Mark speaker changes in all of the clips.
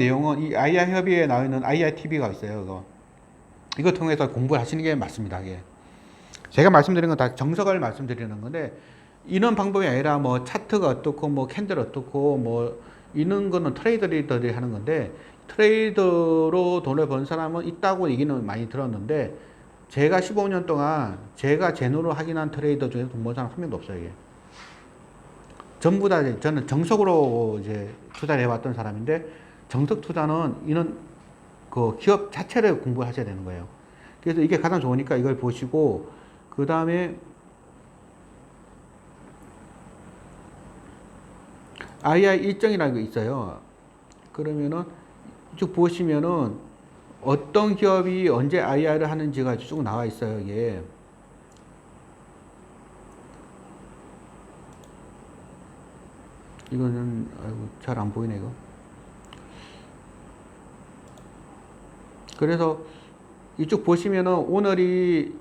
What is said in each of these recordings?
Speaker 1: 내용은 이 IR 협의회에 나와 있는 IR TV가 있어요. 이거 이거 통해서 공부를 하시는 게 맞습니다. 이게 제가 말씀드린 건다 정석을 말씀드리는 건데 이런 방법이 아니라 뭐 차트가 어떻고 뭐 캔들 어떻고 뭐 이런 거는 트레이더들이 하는 건데 트레이더로 돈을 번 사람은 있다고 얘기는 많이 들었는데 제가 15년 동안 제가 제 눈으로 확인한 트레이더 중에 돈 번 사람 한 명도 없어요. 이게. 전부 다 저는 정석으로 이제 투자를 해왔던 사람인데 정석 투자는 이런 그 기업 자체를 공부하셔야 되는 거예요. 그래서 이게 가장 좋으니까 이걸 보시고 그 다음에 IR 일정이라는 게 있어요. 그러면은 쭉 보시면은 어떤 기업이 언제 IR을 하는지가 쭉 나와 있어요. 이게. 이거는 아이고 잘 안 보이네 이거. 그래서 이쪽 보시면은 오늘이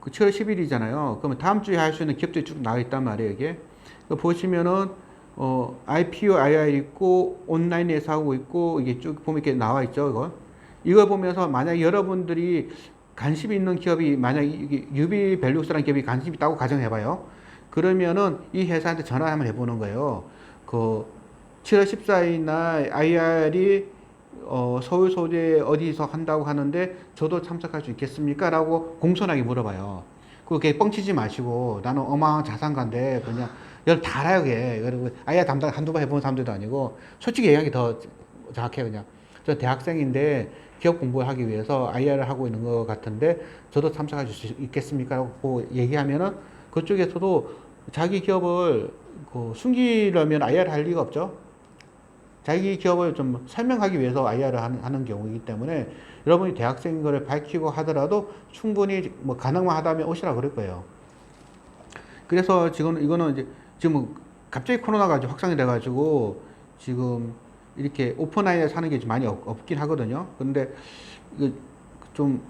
Speaker 1: 그 7월 10일이잖아요. 그러면 다음 주에 할 수 있는 기업들이 쭉 나와 있단 말이에요, 이게. 그 보시면은 어, IPO, IR 있고 온라인에서 하고 있고 이게 쭉 보면 이렇게 나와 있죠, 이거. 이걸 보면서 만약 여러분들이 관심 있는 기업이 만약 유비 밸류스라는 기업이 관심 있다고 가정해 봐요. 그러면은 이 회사한테 전화 한번 해보는 거예요. 그 7월 14일 날 IR이 어, 서울 소재 어디서 한다고 하는데 저도 참석할 수 있겠습니까? 라고 공손하게 물어봐요. 그렇게 뻥치지 마시고 나는 어마어마한 자산가인데 그냥 여러분 다 알아요 그게 그리고 아예 담당 한두 번 해본 사람들도 아니고 솔직히 얘기하기 더 정확해요 그냥 저 대학생인데 기업 공부를 하기 위해서 IR을 하고 있는 것 같은데 저도 참석할 수 있겠습니까? 라고 얘기하면은 그쪽에서도 자기 기업을 그 숨기려면 IR을 할 리가 없죠. 자기 기업을 좀 설명하기 위해서 IR을 하는, 하는 경우이기 때문에 여러분이 대학생인 거를 밝히고 하더라도 충분히 뭐 가능만 하다면 오시라 그럴 거예요. 그래서 지금 이거는 이제 지금 갑자기 코로나가 이제 확산이 돼가지고 지금 이렇게 오프라인에 사는 게좀 많이 없, 없긴 하거든요. 근데 좀한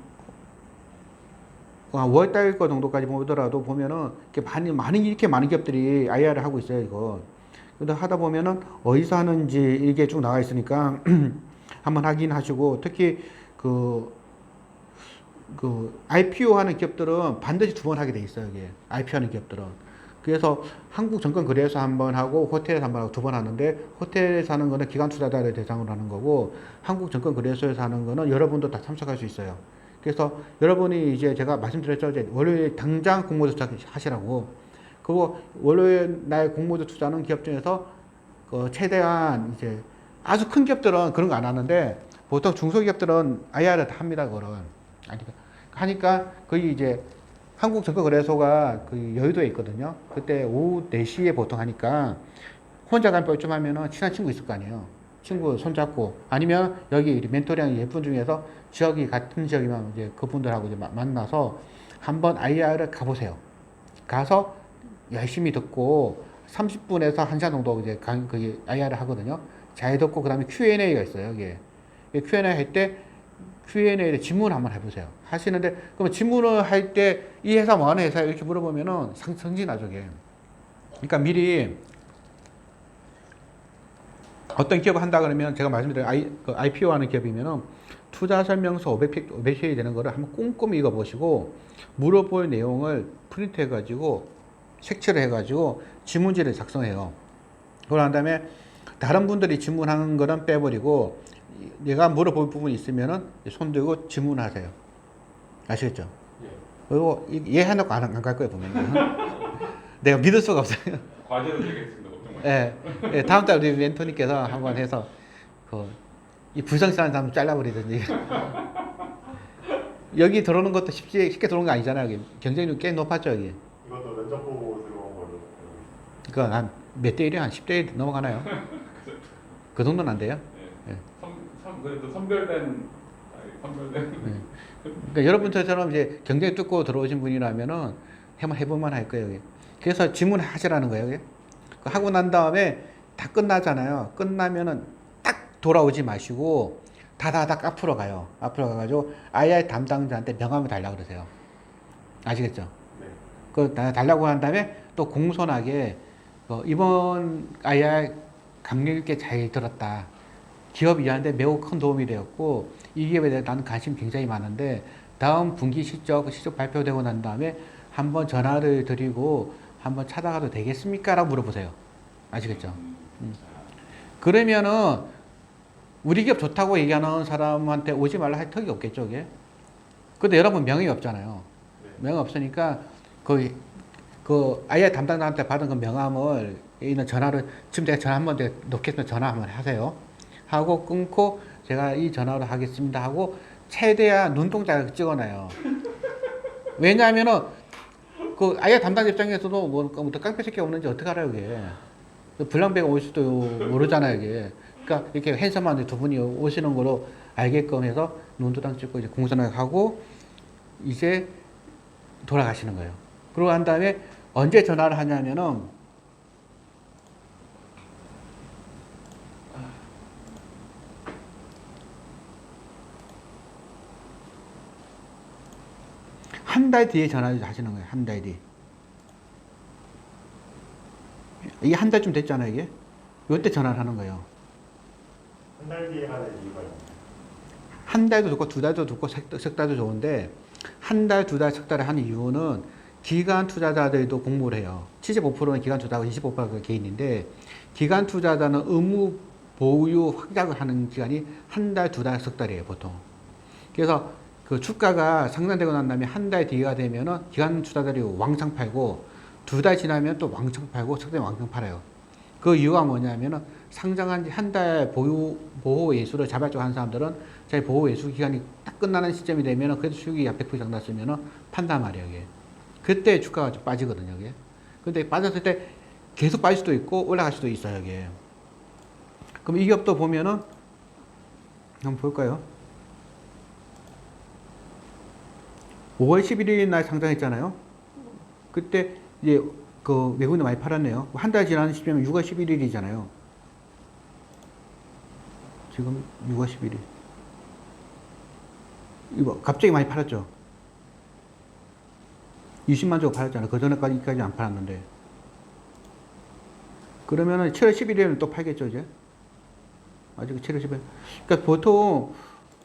Speaker 1: 5월달 거 정도까지 보더라도 보면은 이렇게 많이 많은 이렇게 많은 기업들이 IR을 하고 있어요. 이거. 근데 하다 보면은 어디서 하는지 이게 쭉 나와 있으니까 한번 확인하시고 특히 그, 그 IPO 하는 기업들은 반드시 두 번 하게 돼 있어요. 이게 IPO 하는 기업들은. 그래서 한국 증권 거래소 한번 하고 호텔에서 한 번 하고 두 번 하는데 호텔에서 하는 거는 기관 투자자를 대상으로 하는 거고 한국 증권 거래소에서 하는 거는 여러분도 다 참석할 수 있어요. 그래서 여러분이 이제 제가 말씀드렸죠. 이제 월요일 당장 공모주 하시라고. 그리고 월요일 날 공모주 투자는 기업 중에서 그 최대한 이제 아주 큰 기업들은 그런 거 안 하는데 보통 중소기업들은 IR을 다 합니다. 아니까 하니까 거의 이제 한국증권거래소가 그 여의도에 있거든요. 그때 오후 4시에 보통 하니까 혼자 간 뻘쭘 하면은 친한 친구 있을 거 아니에요. 친구 손잡고 아니면 여기 멘토링 예쁜 중에서 지역이 같은 지역이면 이제 그분들하고 이제 마- 만나서 한번 IR을 가보세요. 가서 열심히 듣고 30분에서 1시간 정도 이제 강, 그 IR을 하거든요. 잘 듣고 그 다음에 Q&A가 있어요. 이게 Q&A 할 때 Q&A에 질문 한번 해보세요. 하시는데 그러면 질문을 할 때 이 회사 뭐 하는 회사 이렇게 물어보면은 상, 성진하죠. 이게. 그러니까 미리 어떤 기업을 한다 그러면 제가 말씀드린 I, 그 IPO 하는 기업이면은 투자 설명서 500페이지, 500페이지 되는 거를 한번 꼼꼼히 읽어보시고 물어볼 내용을 프린트 해가지고 색칠을 해가지고 질문지를 작성해요. 그런 다음에 다른 분들이 질문하는 거는 빼버리고 내가 물어볼 부분이 있으면은 손 들고 질문하세요. 아시겠죠?
Speaker 2: 예.
Speaker 1: 그리고 얘 해놓고 안갈 거예요 보면. 내가 믿을 수가 없어요.
Speaker 2: 과제로 되겠습니다. 걱정 마세요.
Speaker 1: 예, 예, 다음 달 우리 멘토님께서 한번 해서 그이 불성실한 사람 잘라버리든지 여기 들어오는 것도 쉽게 쉽게 들어오는 거 아니잖아요. 경쟁률 꽤 높았죠 여기.
Speaker 3: 이것도 면접 보고 들어온 걸로.
Speaker 1: 그거 한몇 대 1이 한 10대 1 넘어가나요? 그 정도는 안 돼요?
Speaker 2: 예. 선, 선, 그래도 선별된 아니, 선별된
Speaker 1: 그러니까 여러분 처럼 이제 경쟁 뚫고 들어오신 분이라면은 한번 해볼만 할 거예요. 그래서 질문하시라는 거예요. 그 하고 난 다음에 다 끝나잖아요. 끝나면은 딱 돌아오지 마시고 다다닥 앞으로 가요. 앞으로 가가지고 IR 담당자한테 명함을 달라고 그러세요. 아시겠죠?
Speaker 3: 네.
Speaker 1: 그 다- 달라고 한 다음에 또 공손하게 어, 이번 IR 감명 있게 잘 들었다. 기업 이하는데 매우 큰 도움이 되었고 이 기업에 대해 나는 관심 굉장히 많은데 다음 분기 실적 실적 발표되고 난 다음에 한번 전화를 드리고 한번 찾아가도 되겠습니까? 라고 물어보세요. 아시겠죠?
Speaker 2: 음.
Speaker 1: 그러면은 우리 기업 좋다고 얘기하는 사람한테 오지 말라 할 턱이 없겠죠, 이게. 근데 여러분 명예 없잖아요.
Speaker 3: 네.
Speaker 1: 명예 없으니까 그, 그 아예 담당자한테 받은 그 명함을 있는 전화를 지금 제가 전화 한번 놓겠습니다. 전화 한번 하세요. 하고 끊고 제가 이 전화로 하겠습니다 하고 최대한 눈동자를 찍어놔요. 왜냐하면은 그 아예 담당자 입장에서도 뭐, 뭐 깡패 새끼 없는지 어떻게 알아요, 이게. 불량배가 올 수도 모르잖아요, 이게. 그러니까 이렇게 핸섬한 두 분이 오시는 거로 알게끔 해서 눈도장 찍고 이제 공선을 하고 이제 돌아가시는 거예요. 그러고 한 다음에 언제 전화를 하냐면은 한 달 뒤에 전화를 하시는 거예요. 한 달 뒤. 이게 한 달쯤 됐잖아요, 이게. 요때 전화를 하는 거예요.
Speaker 3: 한 달 뒤에 하는 이유가 있나요?
Speaker 1: 한 달도 좋고 두 달도 좋고 석, 석 달도 좋은데 한 달, 두 달, 석 달을 하는 이유는 기간 투자자들도 공모를 해요. 75%는 기간 투자하고 25%가 개인인데 기간 투자자는 의무 보유 확약을 하는 기간이 한 달, 두 달, 석 달이에요, 보통. 그래서 그 주가가 상단되고 난 다음에 한 달 뒤가 되면은 기간 투자자들이 왕창 팔고 두 달 지나면 또 왕창 팔고 석 달 왕창 팔아요. 그 이유가 뭐냐면은 상장한 지 한 달 보유 보호 예수를 자발적으로 한 사람들은 자기 보호 예수 기간이 딱 끝나는 시점이 되면은 그래도 수익이 100% 이상 났으면은 판단 말이에요, 이게. 그때 주가가 좀 빠지거든요, 이게. 근데 빠졌을 때 계속 빠질 수도 있고 올라갈 수도 있어요, 이게. 그럼 이 기업도 보면은 한번 볼까요? 5월 11일 날 상장했잖아요. 그때 이제 그 외국인들 많이 팔았네요. 한 달 지나는 시점이 6월 11일이잖아요. 지금 6월 11일. 이거 갑자기 많이 팔았죠. 20만 주고 팔았잖아요. 그 전에까지까지 안 팔았는데. 그러면은 7월 11일에는 또 팔겠죠, 이제? 아직 7월 11일. 그러니까 보통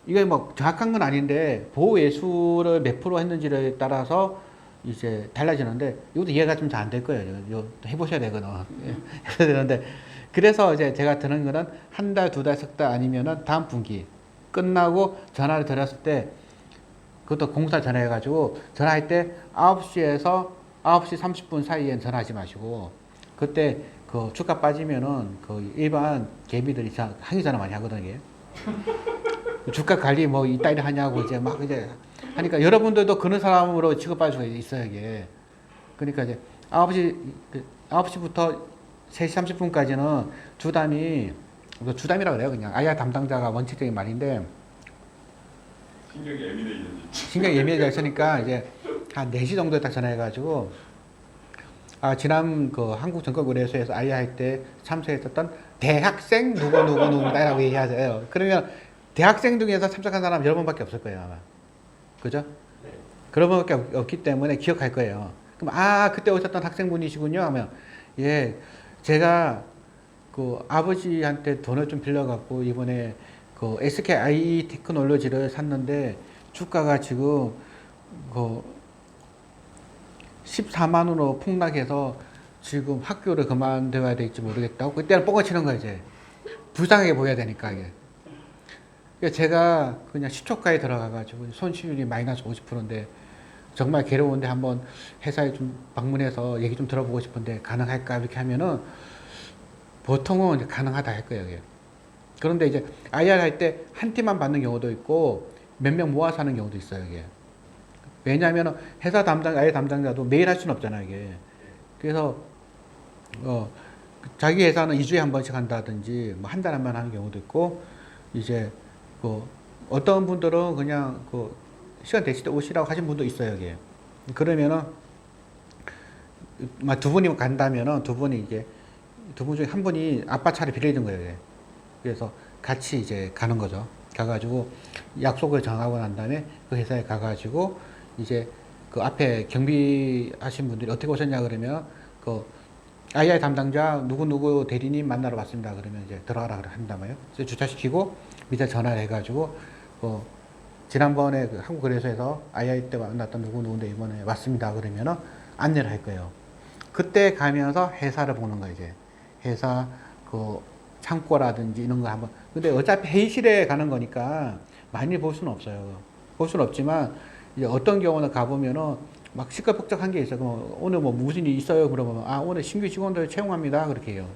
Speaker 1: 이게 뭐 정확한 건 아닌데 보호 예수를 몇 프로 했는지를 따라서 이제 달라지는데 이것도 이해가 좀 잘 안 될 거예요. 이거 해보셔야 되거든. 예. 해야 되는데 그래서 이제 제가 드는 거는 한 달, 두 달, 석 달 아니면은 다음 분기 끝나고 전화를 드렸을 때 그것도 공사 전화 해가지고 전화할 때 9시에서 9시 30분 사이엔 전화하지 마시고 그때 그 주가 빠지면은 그 일반 개미들이 자- 항의 전화 많이 하거든요. 주가 관리 뭐 이따위로 하냐고 이제 막 이제 하니까 여러분들도 그런 사람으로 취급할 수가 있어요, 이게. 그러니까 이제 9시, 그 9시부터 3시 30분까지는 주담이, 뭐 주담이라고 그래요, 그냥. 아야 담당자가 원칙적인 말인데,
Speaker 2: 신경이 예민해지는
Speaker 1: 신경 예민해져 있으니까 이제 한 4시 정도에 딱 전화해가지고, 아, 지난 그 한국정권거래소에서 아야 할때 참석했었던 대학생 누구 누구 누구다라고 얘기하세요. 그러면 대학생 중에서 참석한 사람 여러 번밖에 없을 거예요, 아마. 그죠?
Speaker 3: 네.
Speaker 1: 그런 분밖에 없- 없기 때문에 기억할 거예요. 그럼 아 그때 오셨던 학생분이시군요 하면 예 제가 그 아버지한테 돈을 좀 빌려갖고 이번에 그 SKI 테크놀로지를 샀는데 주가가 지금 그 14만 원으로 폭락해서 지금 학교를 그만둬야 될지 모르겠다고 그때는 뻥을 치는 거예요 이제 불쌍하게 보여야 되니까 이게 그러니까 제가 그냥 시초가에 들어가가지고 손실률이 마이너스 50%인데 정말 괴로운데 한번 회사에 좀 방문해서 얘기 좀 들어보고 싶은데 가능할까 이렇게 하면은 보통은 가능하다 할 거예요. 이게. 그런데 이제 IR 할 때 한 팀만 받는 경우도 있고 몇 명 모아서 하는 경우도 있어요. 이게. 왜냐하면 회사 담당 IR 담당자도 매일 할 수는 없잖아요. 이게. 그래서 어 자기 회사는 2주에 한 번씩 한다든지 뭐 한 달에 한 번 하는 경우도 있고 이제 그 어떤 분들은 그냥 그 시간 되실 때 오시라고 하신 분도 있어요, 여기. 그러면은 막두 분이 간다면은 두 분이 이제 두 분 중에 한 분이 아빠 차를 빌려준 거예요. 이게. 그래서 같이 이제 가는 거죠. 가가지고 약속을 정하고 난 다음에 그 회사에 가가지고 이제 그 앞에 경비하신 분들이 어떻게 오셨냐 그러면 그 AI 담당자 누구누구 대리님 만나러 왔습니다. 그러면 이제 들어가라 한단 말이에요. 그래서 주차시키고 밑에 전화를 해가지고 뭐 지난번에 그 한국 거래소에서 AI 때 만났던 누구누구인데 이번에 왔습니다. 그러면은 안내를 할 거예요. 그때 가면서 회사를 보는 거예요, 이제. 회사 그 창고라든지 이런 거 한번. 근데 어차피 회의실에 가는 거니까 많이 볼 수는 없어요. 볼 수는 없지만 이제 어떤 경우는 가보면은 막 시끌벅적한 게 있어. 그럼 오늘 뭐 무슨 일 있어요? 그러면 아 오늘 신규 직원들 채용합니다. 그렇게 해요.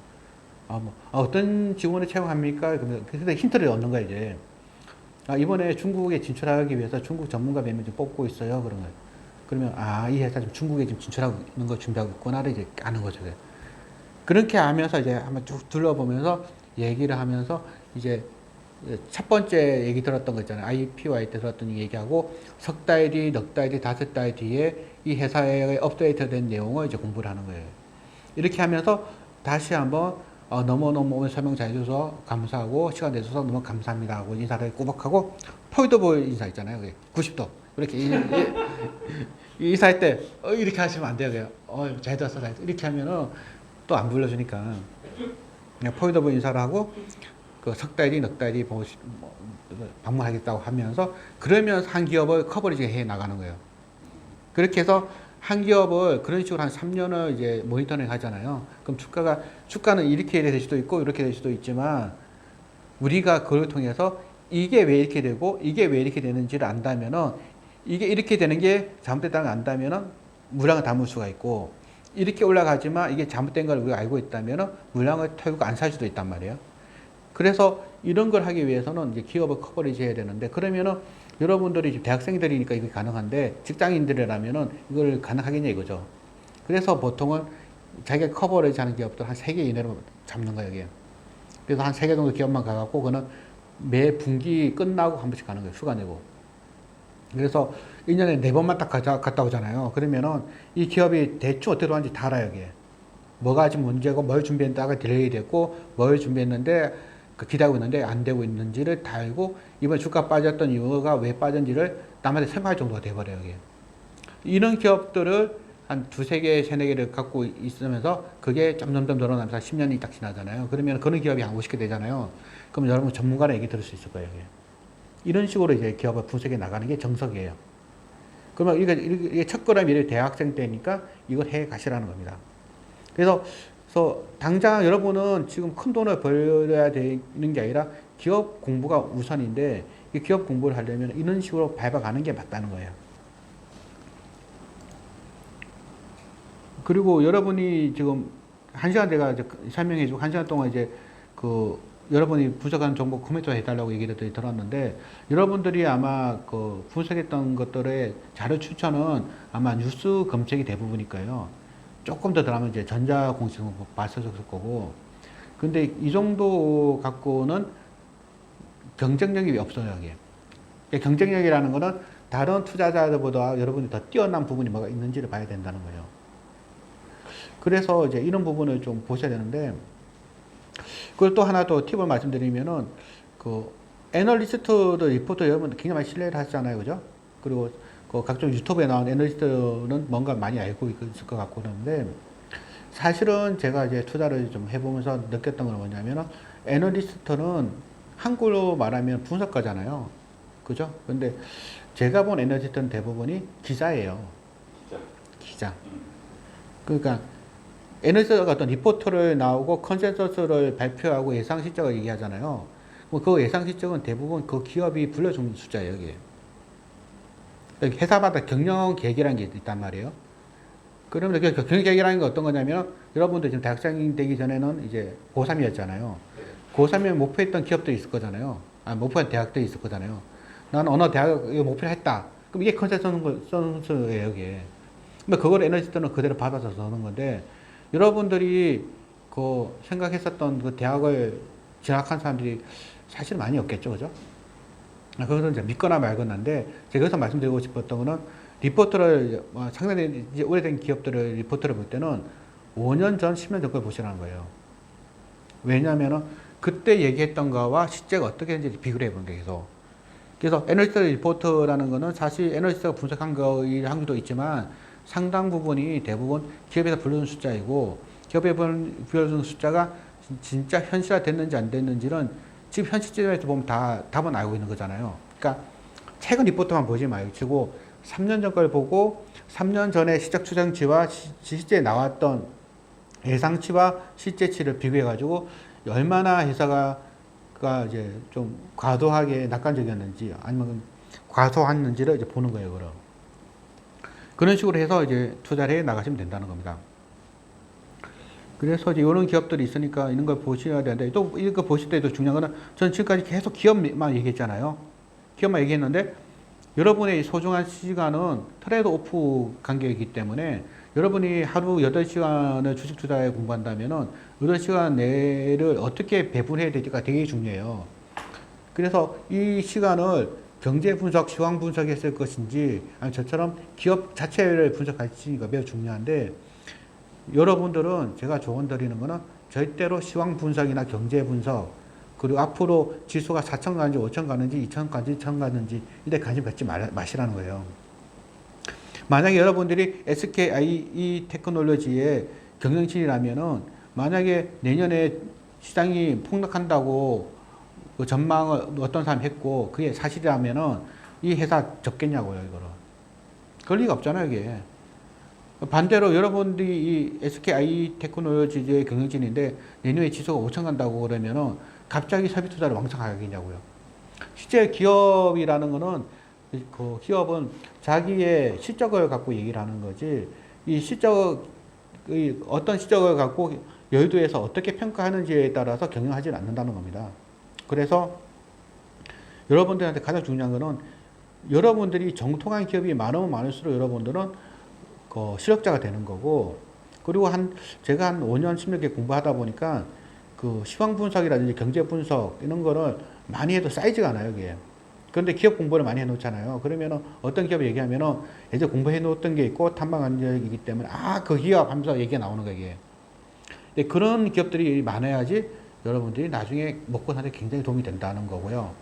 Speaker 1: 아 뭐 아, 어떤 직원을 채용합니까? 그러면 그래서 힌트를 얻는 거야 이제. 아 이번에 중국에 진출하기 위해서 중국 전문가 몇 명 좀 뽑고 있어요. 그런 거예요. 그러면 아 이 회사 지금 중국에 지금 진출하고 있는 거 준비하고 있구나를 이제 아는 거죠. 그렇게 하면서 이제 한번 쭉 둘러보면서 얘기를 하면서 이제 첫 번째 얘기 들었던 거 있잖아요. IPY 때 들었던 얘기하고 석 달 뒤, 넉 달 뒤, 다섯 달 뒤에 이 회사에 업데이트된 내용을 이제 공부를 하는 거예요. 이렇게 하면서 다시 한번 어, 너무너무 오늘 설명 잘 해줘서 감사하고 시간 내줘서 너무 감사합니다 하고 인사를 꾸벅하고 폴더볼 인사 있잖아요. 그게 90도 이렇게 이, 이, 인사할 때 어, 이렇게 하시면 안 돼요. 어, 잘 들었어, 잘 들었어. 이렇게 하면은 또 안 불러주니까 폴더볼 인사를 하고 그 석 달이 넉 달이 뭐, 방문하겠다고 하면서 그러면서 한 기업을 커버리지 해 나가는 거예요. 그렇게 해서 한 기업을 그런 식으로 한 3년을 이제 모니터링 하잖아요. 그럼 주가가, 주가는 이렇게 될 수도 있고 이렇게 될 수도 있지만 우리가 그걸 통해서 이게 왜 이렇게 되고 이게 왜 이렇게 되는지를 안다면은 이게 이렇게 되는 게 잘못됐다는 걸 안다면은 물량을 담을 수가 있고 이렇게 올라가지만 이게 잘못된 걸 우리가 알고 있다면은 물량을 털고 안 살 수도 있단 말이에요. 그래서 이런 걸 하기 위해서는 이제 기업을 커버리지 해야 되는데 그러면은 여러분들이 지금 대학생들이니까 이게 가능한데 직장인들이라면은 이걸 가능하겠냐 이거죠. 그래서 보통은 자기가 커버리지 하는 기업들 한 세 개 이내로 잡는 거예요, 이게. 그래서 한 세 개 정도 기업만 가갖고 그는 매 분기 끝나고 한 번씩 가는 거예요, 내고. 그래서 1년에 네 번만 딱 가자, 갔다 오잖아요. 그러면은 이 기업이 대충 어떻게 돌아가는지 다 알아요, 이게. 뭐가 지금 문제고 뭘 준비했다가 딜레이 됐고 뭘 준비했는데 그 기다리고 있는데 안 되고 있는지를 다 알고 이번에 주가 빠졌던 이유가 왜 빠졌는지를 남한테 설명할 정도가 돼버려요 이게 이런 기업들을 한 두세 개, 세네 개를 갖고 있으면서 그게 점점점 늘어나면서 10년이 딱 지나잖아요 그러면 그런 기업이 한 50개 되잖아요 그럼 여러분 전문가의 얘기 들을 수 있을 거예요 이게. 이런 식으로 이제 기업을 분석해 나가는 게 정석이에요 그러면 이게, 이게 첫 걸음이 대학생 때니까 이걸 해 가시라는 겁니다 그래서 그래서 당장 여러분은 지금 큰 돈을 벌어야 되는 게 아니라 기업 공부가 우선인데 이 기업 공부를 하려면 이런 식으로 밟아가는 게 맞다는 거예요. 그리고 여러분이 지금 한 시간 제가 설명해주고 한 시간 동안 이제 그 여러분이 분석하는 정보 코멘트 해달라고 얘기를 들었는데 여러분들이 아마 그 분석했던 것들의 자료 추천은 아마 뉴스 검색이 대부분이니까요. 조금 더 들어가면 이제 전자공시는 봤었을 거고. 근데 이 정도 갖고는 경쟁력이 없어요, 이게. 경쟁력이라는 거는 다른 투자자들보다 여러분이 더 뛰어난 부분이 뭐가 있는지를 봐야 된다는 거예요. 그래서 이제 이런 부분을 좀 보셔야 되는데, 그걸 또 하나 더 팁을 말씀드리면은, 그, 애널리스트도 리포터 여러분 굉장히 많이 신뢰를 하시잖아요. 그죠? 그리고 그 각종 유튜브에 나온 애널리스트는 뭔가 많이 알고 있을 것 같고 그러는데 사실은 제가 이제 투자를 좀 해보면서 느꼈던 건 뭐냐면은 애널리스트는 한글로 말하면 분석가잖아요. 그죠? 근데 제가 본 애널리스트는 대부분이 기자예요.
Speaker 2: 진짜.
Speaker 1: 기자. 그러니까 애널리스트가 어떤 리포트를 나오고 컨센서스를 발표하고 예상 실적을 얘기하잖아요. 뭐그 예상 실적은 대부분 그 기업이 불러주는 숫자예요, 이게. 회사마다 경영 계획이라는 게 있단 말이에요. 그러면 그 경영 계획이라는 게 어떤 거냐면 여러분들 지금 대학생 되기 전에는 이제 고3이었잖아요. 고3이면 목표했던 기업도 있을 거잖아요. 아, 목표한 대학도 있을 거잖아요. 나는 어느 대학을 목표를 했다. 그럼 이게 컨센서스예요, 이게. 근데 그걸 에너지들은 그대로 받아서 쓰는 건데 여러분들이 그 생각했었던 그 대학을 진학한 사람들이 사실 많이 없겠죠, 그죠? 아, 그것은 이제 믿거나 말거나인데 제가 여기서 말씀드리고 싶었던 거는 리포트를 어, 상당히 이제 오래된 기업들을 리포트를 볼 때는 5년 전, 10년 전걸 보시라는 거예요. 왜냐하면은 그때 얘기했던 거와 실제가 어떻게 되는지 비교를 해보는 게 계속. 그래서 애널리스트 리포트라는 거는 사실 애널리스트가 분석한 거일 확률도 있지만 상당 부분이 대부분 기업에서 불러준 숫자이고 기업의 불- 불효성 숫자가 진- 진짜 현실화 됐는지 안 됐는지는 지금 현 시점에서 보면 다 답은 알고 있는 거잖아요. 그러니까 최근 리포트만 보지 말고 3년 전 걸 보고 3년 전에 시작 추정치와 시- 실제 나왔던 예상치와 실제치를 비교해 가지고 얼마나 회사가 가 이제 좀 과도하게 낙관적이었는지 아니면 과소했는지를 이제 보는 거예요, 그럼. 그런 식으로 해서 이제 투자를 해 나가시면 된다는 겁니다. 그래서 이제 이런 기업들이 있으니까 이런 걸 보셔야 되는데 또 이거 보실 때도 중요한 거는 저는 지금까지 계속 기업만 얘기했잖아요. 기업만 얘기했는데 여러분의 소중한 시간은 트레이드 오프 관계이기 때문에 여러분이 하루 8시간을 주식 투자에 공부한다면은 8시간 내를 어떻게 배분해야 될지가 되게 중요해요. 그래서 이 시간을 경제 분석, 시황 분석했을 것인지 아니 저처럼 기업 자체를 분석할지가 매우 중요한데 여러분들은 제가 조언 드리는 거는 절대로 시황 분석이나 경제 분석 그리고 앞으로 지수가 4천 가는지 5천 가는지 2천 가는지 1천 가는지 이데 관심 갖지 말- 마시라는 거예요. 만약에 여러분들이 SKIE 테크놀로지의 경영진이라면은 만약에 내년에 시장이 폭락한다고 그 전망을 어떤 사람이 했고 그게 사실이라면은 이 회사 접겠냐고요 이거를. 그럴 리가 없잖아요 이게. 반대로 여러분들이 이 SKI 테크놀로지의 경영진인데 내년에 지수가 5천 간다고 그러면은 갑자기 설비 투자를 왕창 하겠냐고요. 실제 기업이라는 거는 그 기업은 자기의 실적을 갖고 얘기를 하는 거지 이 실적 이 어떤 실적을 갖고 여의도에서 어떻게 평가하는지에 따라서 경영하지 않는다는 겁니다. 그래서 여러분들한테 가장 중요한 거는 여러분들이 정통한 기업이 많으면 많을수록 여러분들은 그 실력자가 되는 거고 그리고 한 제가 한 5년 10년 개 공부하다 보니까 그 시황 분석이라든지 경제 분석 이런 거를 많이 해도 사이즈가 나요 이게. 그런데 기업 공부를 많이 해놓잖아요. 그러면은 어떤 기업 얘기하면은 예전 공부해 놓았던 게 있고 탐방한 적이기 때문에 아 그 기업 하면서 얘기가 나오는 거예요. 이게. 근데 그런 기업들이 많아야지 여러분들이 나중에 먹고 사는 데 굉장히 도움이 된다는 거고요.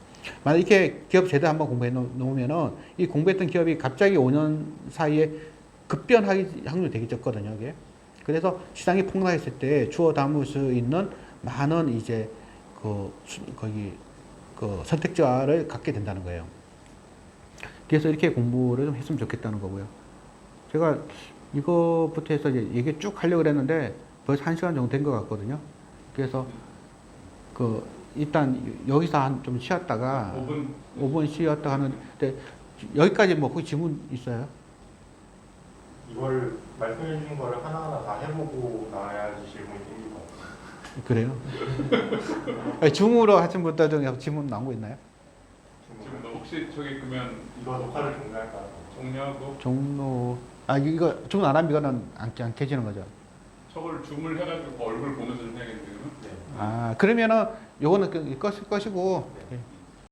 Speaker 1: 만약 이렇게 기업 제대로 한번 공부해 놓- 놓으면은 이 공부했던 기업이 갑자기 5년 사이에 급변할 확률이 되게 적거든요. 이게. 그래서 시장이 폭락했을 때 주워 담을 수 있는 많은 이제 그 수- 거기 그 선택자를 갖게 된다는 거예요. 그래서 이렇게 공부를 좀 했으면 좋겠다는 거고요. 제가 이거부터 해서 이제 얘기 쭉 하려고 그랬는데 벌써 한 시간 정도 된 것 같거든요. 그래서 그 일단 여기서 한 좀 쉬었다가
Speaker 2: 5분
Speaker 1: 5분 쉬었다 하는데 여기까지 뭐 혹시 질문 있어요?
Speaker 3: 이걸 말씀해 주신 거를 하나하나 다 해보고 나야지 질문이 생길 것 같아요.
Speaker 1: 그래요? 아니, 줌으로 하신 분들 중에 질문 나온 거 있나요?
Speaker 2: 지금 너 혹시 저기 그러면
Speaker 3: 이거 녹화를 종료할까요?
Speaker 2: 종료하고
Speaker 1: 종로 아 이거 줌안 하면 이거는 안, 안 켜지는 거죠?
Speaker 2: 저걸 줌을 해가지고 얼굴 보면서 좀 해야겠는데 그러면?
Speaker 3: 네.
Speaker 1: 아 그러면은 요거는 끄- 끄- 끄시고
Speaker 3: 네.
Speaker 1: 예.